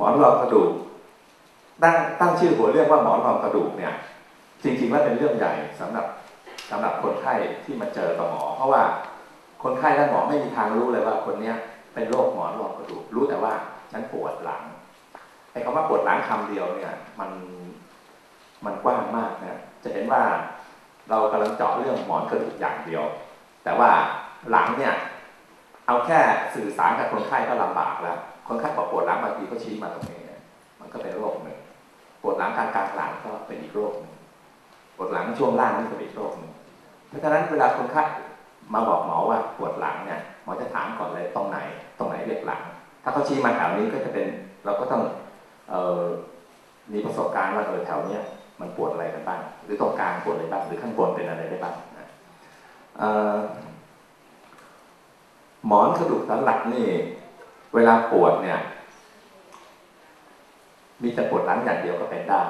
หมอนรองกระดูกตั้งตั้งชื่อหัวเรื่องว่าหมอนรองกระดูกเนี่ย จริงๆแล้วเป็นเรื่องใหญ่สำหรับสำหรับคนไข้ที่มาเจอกับหมอ เพราะว่าคนไข้และหมอไม่มีทางรู้เลยว่าคนเนี้ยเป็นโรคหมอนรองกระดูกรู้แต่ว่าฉันปวดหลังไอ้คำว่าปวดหลังคำเดียวเนี่ย มันมันกว้างมากนะจะเห็นว่าเรากำลังเจาะเรื่องหมอนกระดูกอย่างเดียว แต่ว่าหลังเนี่ย เอาแค่สื่อสารกับคนไข้ก็ลำบากแล้วคนไข้บอกปวดหลังบางทีก็ชี้มาตรงนี้เนี่ยมันก็เป็นโรคหนึ่งปวดหลังกลางกลางหลังก็เป็นอีกโรคหนึ่งปวดหลังช่วงล่างนี่ก็เป็นอีกโรคหนึ่งเพราะฉะนั้นเวลาคนไข้มาบอกหมอว่าปวดหลังเนี่ยหมอจะถามก่อนเลยตรงไหน ตรงไหนเรียกหลัง ถ้าเขาชี้มาแถวนี้ก็จะเป็นเราก็ต้องมีประสบการณ์ว่าเออแถวเนี้ยมันปวดอะไรกันบ้าง หรือตรงกลางปวดอะไรบ้าง หรือข้างบนเป็นอะไรได้บ้างนะหมอนกระดูกสันหลังนี่ เวลาปวดเนี่ย มีแต่ปวดหลังอย่างเดียวก็เป็นได้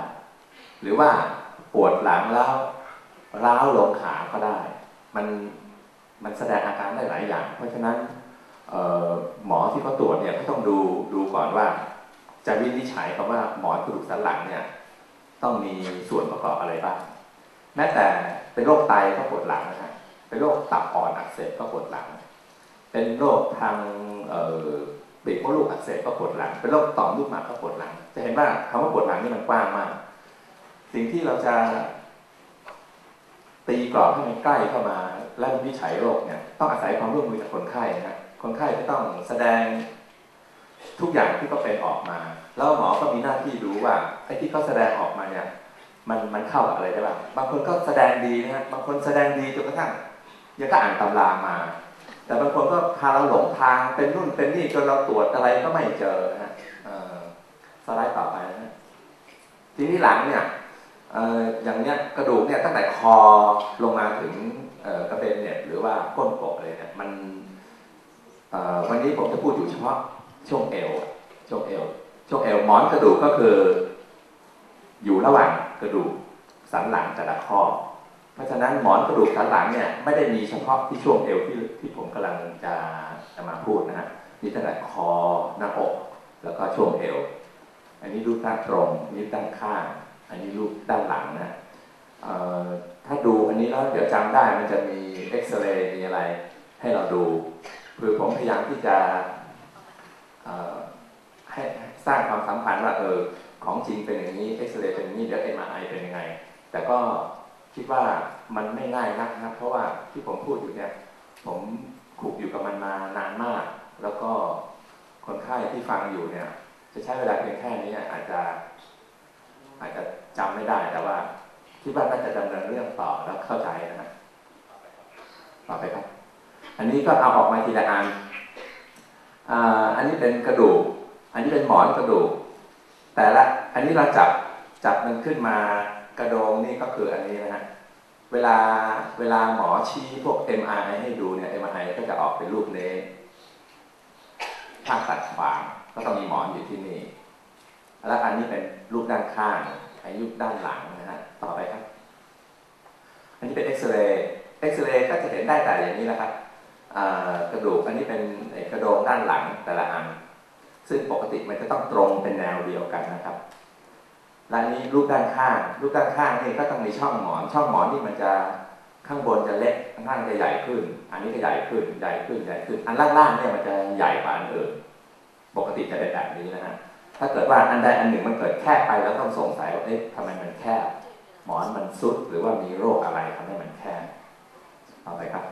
หรือว่าปวดหลังแล้วร้าวลงขาก็ได้ มันมันแสดงอาการได้หลายอย่าง เพราะฉะนั้นหมอที่เขาตรวจเนี่ยเขาต้องดูดูก่อนว่า จะวินิจฉัยคำว่าหมอนกระดูกสันหลังเนี่ย ต้องมีส่วนประกอบอะไรบ้างแม้แต่เป็นโรคไตก็ปวดหลังนะฮะเป็นโรคตับอ่อนอักเสบก็ปวดหลัง เป็นโรคทาง ปีกมดลูกอักเสบก็ปวดหลัง เป็นโรคต่อมลูกหมากก็ปวดหลัง จะเห็นว่าคำว่าปวดหลังนี่มันกว้างมาก สิ่งที่เราจะตีกรอบให้มันใกล้เข้ามาและวิจัยโรคเนี่ยต้องอาศัยความร่วมมือจากคนไข้นะคนไข้จะต้องแสดงทุกอย่างที่เขาเป็นออกมา แล้วหมอก็มีหน้าที่รู้ว่าไอ้ที่เขาแสดงออกมาเนี่ย มันมันเข้ากับอะไรได้บ้างบางคนก็แสดงดีนะฮะบางคนแสดงดีจนกระทั่งยังก็อ่านตำรามา แต่บางคนก็พาเราหลงทางเป็นนู่นเป็นนี่จนเราตรวจอะไรก็ไม่เจอนะสไลด์ต่อไปนะทีนี้หลังเนี่ยอย่างเนี้ยกระดูกเนี่ยตั้งแต่คอลงมาถึงกระเบนเนี่ยหรือว่าก้นกบเลยเนี่ยมันวันนี้ผมจะพูดอยู่เฉพาะช่วงเอวช่วงเอวช่วงเอวหมอนกระดูกก็คือ อยู่ระหว่างกระดูกสันหลังแต่ละข้อ ราะฉะนั้นหมอนกระดูกสันหลังเนี่ยไม่ได้มีเฉพาะที่ช่วงเอวที่ที่ผมกำลังจะจะมาพูดนะฮะมีตั้งแต่คอหน้าอกแล้วก็ช่วงเอว อันนี้รูปด้านตรงนี้ด้านข้าง อันนี้รูปด้านหลังนะถ้าดูอันนี้แล้วเดี๋ยวจำได้มันจะมีเอ็กซเรย์มีอะไรให้เราดูคือผมพยายามที่จะให้สร้างความสัมพันธ์ว่าเออของจริงเป็นอย่างนี้เอ็กซเรย์เป็นอย่างนี้เดี๋ยวเอ็มไอเป็นยังไง แต่ก็ คิดว่ามันไม่ง่ายนักนะเพราะว่าที่ผมพูดอยู่เนี่ยผมขูกอยู่กับมันมานานมาก แล้วก็คนไข้ที่ฟังอยู่เนี่ย จะใช้เวลาเพียงแค่นี้อาจจะ อาจจะจำไม่ได้แต่ว่าคิดว่าน่าจะดำเนินเรื่องต่อแล้วเข้าใจนะฮะต่อไปครับ อันนี้ก็เอาออกมาทีละอันอันนี้เป็นกระดูก อันนี้เป็นหมอนกระดูก แต่ละ อันนี้เราจับจับมันขึ้นมา กระโดงนี่ก็คืออันนี้นะฮะเวลาเวลาหมอชี้พวก MRI ให้ดูเนี่ย MRI ก็จะออกเป็นรูปนี้ภาพตัดขวางก็ต้องมีหมอนอยู่ที่นี่ แล้วอันนี้เป็นรูปด้านข้างอันนี้รูปด้านหลังนะฮะต่อไปครับ อันนี้เป็นเอ็กซเรย์เอ็กซเรย์ก็จะเห็นได้แต่อย่างนี้แหละครับกระดูกอันนี้เป็นกระโดงด้านหลังแต่ละอัน ซึ่งปกติมันจะต้องตรงเป็นแนวเดียวกันนะครับ และนี้รูปด้านข้าง รูปด้านข้างนี่ก็ต้องมีช่องหมอน ช่องหมอนนี่มันจะข้างบนจะเล็กข้างล่างจะใหญ่ขึ้น อันนี้จะใหญ่ขึ้นใหญ่ขึ้นใหญ่ขึ้น อันล่างๆเนี่ยมันจะใหญ่กว่าอันอื่นปกติจะเป็นแบบนี้นะฮะถ้าเกิดว่าอันใดอันหนึ่งมันเกิดแคบไปแล้วต้องสงสัยว่าเอ๊ะทำไมมันแคบหมอนมันซุดหรือว่ามีโรคอะไรทำให้มันแคบต่อไปครับ